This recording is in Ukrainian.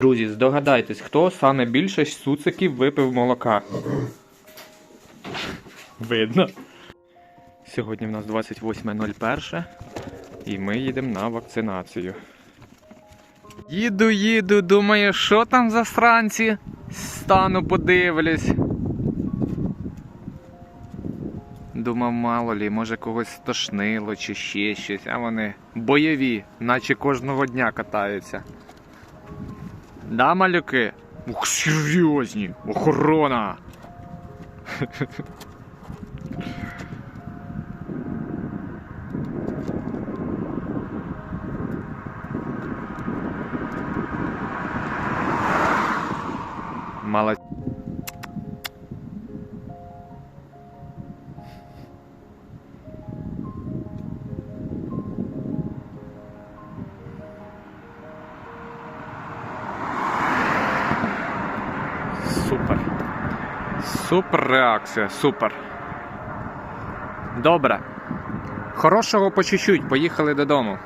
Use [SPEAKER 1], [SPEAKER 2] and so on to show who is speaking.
[SPEAKER 1] Друзі, здогадайтесь, хто саме більше суциків випив молока. Видно. Сьогодні в нас 28.01 і ми їдемо на вакцинацію. Їду, їду, думаю, що там за сранці? Стану подивлюсь. Думав, мало лі, може когось стошнило чи ще щось, а вони бойові, наче кожного дня катаються. Да, малюки? Ух, серйозні, охорона. Мало. Супер. Супер реакція, супер. Добре. Хорошого по чуть-чуть, поїхали додому.